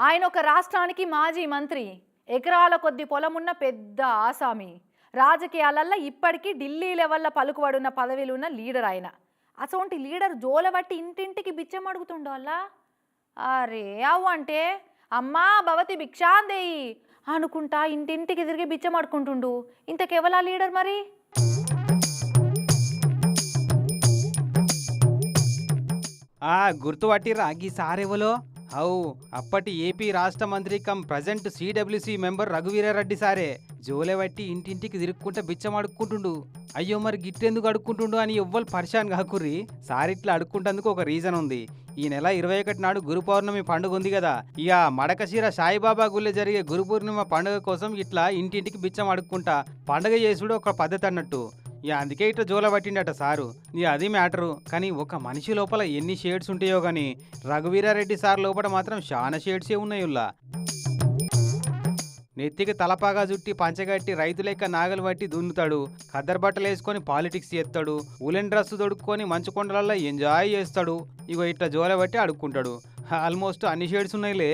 ఆయన ఒక రాష్ట్రానికి మాజీ మంత్రి. ఎకరాల కొద్ది పొలమున్న పెద్ద ఆసామి. రాజకీయాలల్లో ఇప్పటికీ ఢిల్లీ లెవెల్లో పలుకుబడున్న పదవిలో ఉన్న లీడర్ ఆయన. అసొంటి లీడర్ జోలబట్టి ఇంటింటికి బిచ్చం అడుగుతుండో అరే అవు అంటే అమ్మా భవతి భిక్షాందేయి అనుకుంటా ఇంటింటికి తిరిగి బిచ్చం అడుకుంటుండు ఇంతకెవలా లీడర్ మరి? ఆ గుర్తుపట్టిర్రా గీ సారెవలో? అవు అప్పటి ఏపీ రాష్ట్ర మంత్రి cum present CWC member Raghuveera Reddy సారే. జోలే బట్టి ఇంటింటికి తిరుక్కుంటే బిచ్చం అడుక్కుంటుండు. అయ్యో మరి గిట్టెందుకు అడుక్కుంటుండు అని ఎవ్వరు పరిశాన్ కాకుర్రి. సారిట్లా అడుక్కుంటందుకు ఒక రీజన్ ఉంది. ఈ నెల ఇరవై ఒకటి నాడు గురు పౌర్ణమి పండుగ ఉంది కదా ఇక మడకశిర సాయిబాబా గుళ్ళో జరిగే గురు పూర్ణిమ పండుగ కోసం ఇట్లా ఇంటింటికి బిచ్చం అడుక్కుంటా. పండుగ చేసుడు ఒక పద్ధతి అన్నట్టు. ఇక అందుకే ఇట్లా జోల పట్టిండట సారు. ఇక అది మ్యాటరు. కానీ ఒక మనిషి లోపల ఎన్ని షేడ్స్ ఉంటాయో కానీ రఘువీరారెడ్డి సార్ లోపల మాత్రం చాలా షేడ్సే ఉన్నాయుల్లా. నెత్తికి తలపాగా చుట్టి పంచగట్టి రైతులెక్క నాగలు పట్టి దున్నుతాడు. ఖద్దరు బట్టలు వేసుకొని పాలిటిక్స్ చేస్తాడు. ఉలెన్ డ్రెస్ దొడుక్కొని మంచు కొండలలో ఎంజాయ్ చేస్తాడు. ఇగో ఇట్లా జోల బట్టి అడుక్కుంటాడు. ఆల్మోస్ట్ అన్ని షేడ్స్ ఉన్నాయిలే.